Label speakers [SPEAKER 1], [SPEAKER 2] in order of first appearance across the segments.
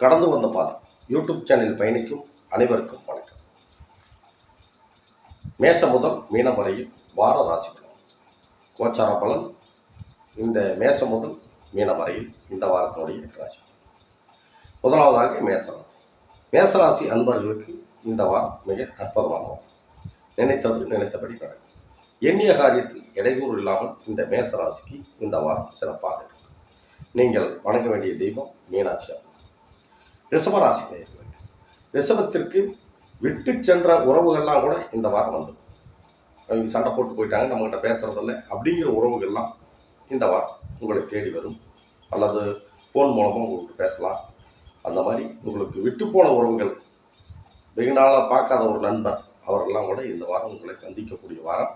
[SPEAKER 1] கடந்து வந்த பாதை. யூடியூப் சேனலில் பயணிக்கும் அனைவருக்கும் வணக்கம். மேசம் முதல் மீனம் வரையில் வார ராசி பலன் கோச்சார பலன் இந்த மேசம் முதல் மீனம் வரையில் இந்த வாரத்தினுடைய ராசி முதலாவதாக மேசராசி. மேசராசி அன்பர்களுக்கு இந்த வாரம் மிக அற்புதமான வாரம். நினைத்தது நினைத்தபடி நடக்கும். எண்ணிய காரியத்தில் இடையூறு இல்லாமல் இந்த மேசராசிக்கு இந்த வாரம் சிறப்பாக இருக்கும். நீங்கள் வணங்க வேண்டிய தெய்வம் மீனாட்சி ரிஷபராசி நேயர்களுக்கு ரிஷபத்திற்கு விட்டு சென்ற உறவுகள்லாம் கூட இந்த வாரம் வந்து அவங்க சண்டை போட்டு போயிட்டாங்க நம்மகிட்ட பேசுறதில்ல அப்படிங்கிற உறவுகள்லாம் இந்த வாரம் உங்களை தேடி வரும். அல்லது ஃபோன் மூலமாக உங்களுக்கு பேசலாம். அந்த மாதிரி உங்களுக்கு விட்டு போன உறவுகள் வெகு நாளாக பார்க்காத ஒரு நண்பர் அவரெல்லாம் கூட இந்த வாரம் உங்களை சந்திக்கக்கூடிய வாரம்.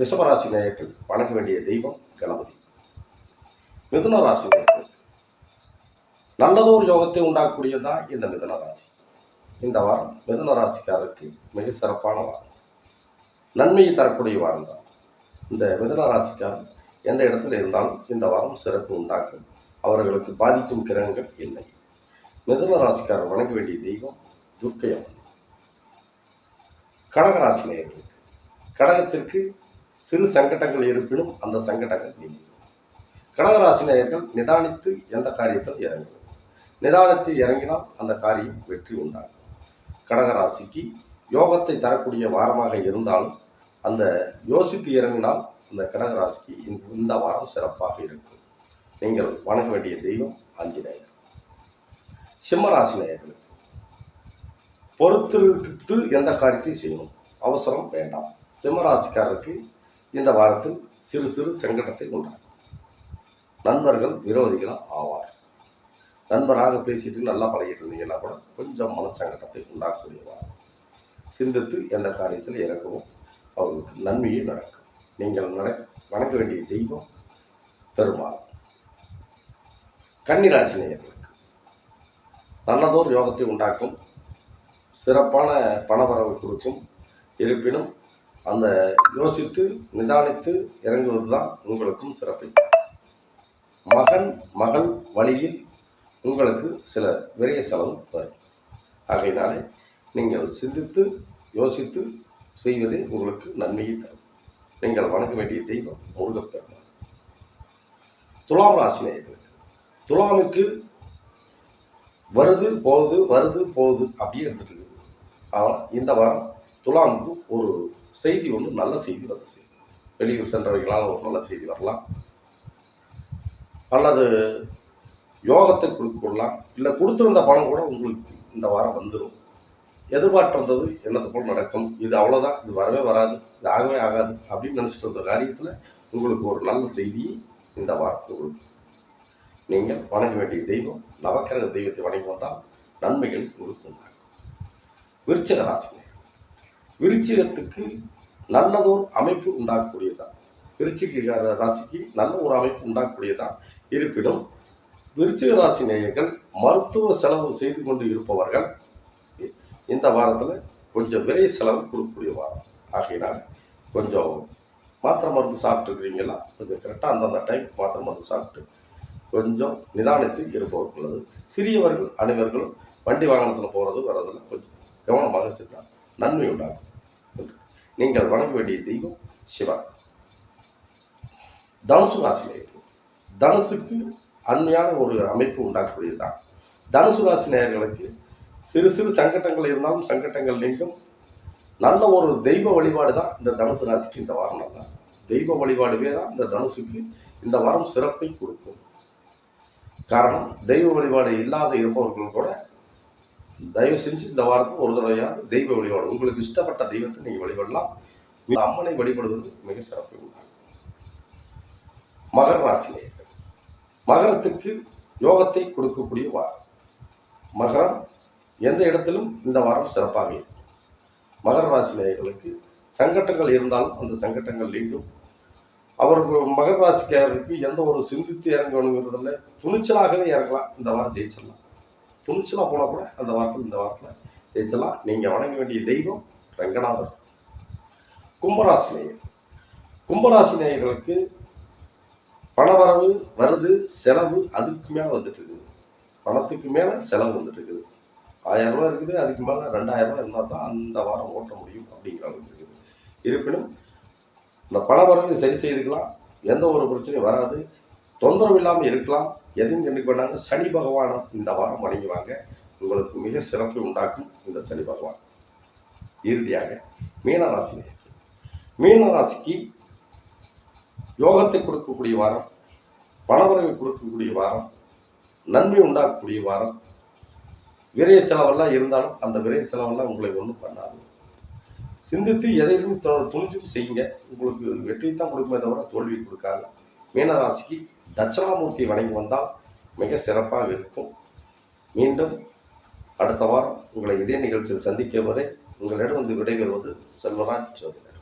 [SPEAKER 1] ரிஷபராசி நேயர்கள் வணங்க வேண்டிய தெய்வம் கணபதி. மிதுன ராசி நேயர்கள் நல்லதொரு யோகத்தை உண்டாக்கக்கூடியதான் இந்த மிதன ராசி. இந்த வாரம் மிதுன ராசிக்காரருக்கு மிக சிறப்பான வாரம். நன்மையை தரக்கூடிய வாரம் தான் இந்த மிதுன ராசிக்காரர் எந்த இடத்துல இருந்தாலும் இந்த வாரம் சிறப்பு உண்டாக்கும். அவர்களுக்கு பாதிக்கும் கிரகங்கள் இல்லை. மிதன ராசிக்காரர் வணங்க வேண்டிய தெய்வம் துர்க்கை கடகராசி நேயர்களுக்கு கடகத்திற்கு சிறு சங்கடங்கள் இருப்பினும் அந்த சங்கடங்கள் நீங்கும். கடகராசி நேயர்கள் நிதானித்து எந்த காரியத்தில் இறங்கும் நிதானத்தில் இறங்கினால் அந்த காரியம் வெற்றி உண்டாகும். கடகராசிக்கு யோகத்தை தரக்கூடிய வாரமாக இருந்தாலும் அந்த யோசித்து இறங்கினால் அந்த கடகராசிக்கு இந்த- வாரம் சிறப்பாக இருக்கும். நீங்கள் வணங்க வேண்டிய தெய்வம் ஆஞ்சநேயர். சிம்மராசி நேயர்களுக்கு பொறுத்திருத்து எந்த காரியத்தையும் செய்யணும்? அவசரம் வேண்டாம். சிம்மராசிக்காரருக்கு இந்த வாரத்தில் சிறு சிறு சங்கடத்தை உண்டாகும் நண்பர்கள் விரோதிகளாக ஆவார். நண்பராக பேசிட்டு நல்லா பழகிட்டு இருந்தீங்கன்னா கூட கொஞ்சம் மனச்சங்கடத்தை உண்டாக்கக்கூடிய சிந்தித்து எந்த காரியத்தில் இறங்கவும் அவர்களுக்கு நன்மையே நடக்கும். நீங்கள் நட வணங்க வேண்டிய தெய்வம் பெருமாள். கன்னிராசி நேயர்களுக்கு நல்லதோர் யோகத்தை உண்டாக்கும் சிறப்பான பணவரவு கொடுக்கும் இருப்பினும் அந்த யோசித்து நிதானித்து இறங்குவது தான் உங்களுக்கும் சிறப்பு மகன் மகள் வழியில் உங்களுக்கு சில விரைய செலவு வரும் ஆகையினாலே நீங்கள் சிந்தித்து யோசித்து செய்வதே உங்களுக்கு நன்மையை தரும். நீங்கள் வணங்க வேண்டிய தெய்வம் முருகப்பெருமாள் துலாம் ராசி நேயர்களுக்கு துலாமுக்கு வருது போகுது வருது போகுது அப்படியே இருந்துட்டு இருக்குது. ஆனால் இந்த வாரம் துலாமுக்கு ஒரு செய்தி ஒன்று நல்ல செய்தி வந்து செய்யும் வெளியூர் சென்றவைகளால் ஒரு நல்ல செய்தி வரலாம். அல்லது யோகத்தை கொடுக்கலாம். இல்லை கொடுத்துருந்த பணம் கூட உங்களுக்கு இந்த வாரம் வந்துடும் எதிர்பார்த்திருந்தது என்னது போல் நடக்கும். இது அவ்வளோதான் இது வரவே வராது. இது ஆகவே ஆகாது அப்படின்னு நினச்சிட்டு இருந்த காரியத்தில் உங்களுக்கு ஒரு நல்ல செய்தி இந்த வாரம் உங்களுக்கு நீங்கள் வணங்க வேண்டிய தெய்வம் நவக்கிரக தெய்வத்தை வணங்கி வந்தால் நன்மைகள் உங்களுக்கு உண்டாகும் விருச்சிக ராசிங்க விருச்சிகத்துக்கு நல்லதோர் அமைப்பு உண்டாகக்கூடியதான் விருச்சிக ராசிக்கு நல்ல ஒரு அமைப்பு உண்டாகக்கூடியதான் இருப்பினும் விருச்சிக ராசி நேயர்கள் மருத்துவ செலவு செய்து கொண்டு இருப்பவர்கள் இந்த வாரத்தில் கொஞ்சம் விரை செலவு கொடுக்கக்கூடிய வாரம். ஆகையினால் கொஞ்சம் மாத்திரை மருந்து சாப்பிட்டுருக்கிறீங்களா? கொஞ்சம் கரெக்டாக அந்தந்த டைம் மாத்திரை மருந்து சாப்பிட்டு கொஞ்சம் நிதானித்து இருப்பவர் உள்ளது. சிறியவர்கள் அனைவர்களும் வண்டி வாகனத்தில் போகிறது வர்றதில் கொஞ்சம் கவனமாக சென்றால் நன்மை உண்டாகும். நீங்கள் வணங்க வேண்டிய தெய்வம் சிவா தனுசு ராசி தனுசுக்கு அண்மையான ஒரு அமைப்பு உண்டாக்கக்கூடியதுதான். தனுசு ராசி நேயர்களுக்கு சிறு சிறு சங்கடங்கள் இருந்தாலும் சங்கடங்கள் நீங்கும். நல்ல ஒரு தெய்வ வழிபாடு தான் இந்த தனுசு ராசிக்கு இந்த வாரம் நல்லா தெய்வ வழிபாடுவே தான் இந்த தனுசுக்கு இந்த வாரம் சிறப்பை கொடுக்கும். காரணம் தெய்வ வழிபாடு இல்லாத இருப்பவர்கள் கூட தயவு செஞ்சு இந்த வாரத்துக்கு ஒரு தடவையாவது தெய்வ வழிபாடு உங்களுக்கு இஷ்டப்பட்ட தெய்வத்தை நீங்கள் வழிபடலாம். அம்மனை வழிபடுவது மிக சிறப்பு உண்டாகும் மகர ராசி மகரத்துக்கு யோகத்தை கொடுக்கக்கூடிய வாரம் மகரம் எந்த இடத்திலும் இந்த வாரம் சிறப்பாக இருக்கும். மகர ராசி நேயர்களுக்கு சங்கட்டங்கள் இருந்தாலும் அந்த சங்கட்டங்கள் நீங்கும். அவருக்கு மகர ராசிக்காரருக்கு எந்த ஒரு சிந்தித்து இறங்க வேணுங்கிறதில்ல துணிச்சலாகவே இறங்கலாம். இந்த வாரம் ஜெயிச்சிடலாம். துணிச்சலாக போனால் கூட அந்த வாரத்தில் இந்த வாரத்தில் ஜெயிச்சலாம் நீங்கள் வணங்க வேண்டிய தெய்வம் ரங்கநாதர். கும்பராசி நேயர். கும்பராசி நேயர்களுக்கு பணவரவு வருது செலவு அதுக்கு மேலே வந்துட்டு இருக்குது பணத்துக்கு மேலே செலவு வந்துட்டு இருக்குது ஆயிரம் ரூபாய் இருக்குது அதுக்கு மேலே ரெண்டாயிரம் ரூபாய் இருந்தால் தான் அந்த வாரம் ஓட்ட முடியும் அப்படிங்கிற அளவுக்கு இருக்குது. இருப்பினும் இந்த பண வரவை சரி செய்துக்கலாம். எந்த ஒரு பிரச்சனையும் வராது. தொந்தரவு இல்லாமல் இருக்கலாம். எதுவும் கண்டுக்க வேண்டாங்க. சனி பகவானை இந்த வாரம் வணங்குவாங்க. உங்களுக்கு மிக சிறப்பு உண்டாக்கும் இந்த சனி பகவான். இறுதியாக மீனராசி மீனராசிக்கு யோகத்தை கொடுக்கக்கூடிய வாரம் பணவரவை கொடுக்கக்கூடிய வாரம் நன்மை உண்டாக்கக்கூடிய வாரம். விரைய செலவெல்லாம் இருந்தாலும் அந்த விரைய செலவெல்லாம் உங்களை ஒன்றும் பண்ணாது. சிந்தித்து எதையும் து- துணிஞ்சும் செய்யுங்க. உங்களுக்கு வெற்றி தான் கொடுக்குமே தவிர தோல்வி கொடுக்காது. மீனராசிக்கு தட்சிணாமூர்த்தி வணங்கி வந்தால் மிக சிறப்பாக இருக்கும். மீண்டும் அடுத்த வாரம் உங்களை இதே நிகழ்ச்சியில் சந்திக்கும் வரை உங்களிடம் வந்து விடைபெறுவது செல்வராஜ் சோதனை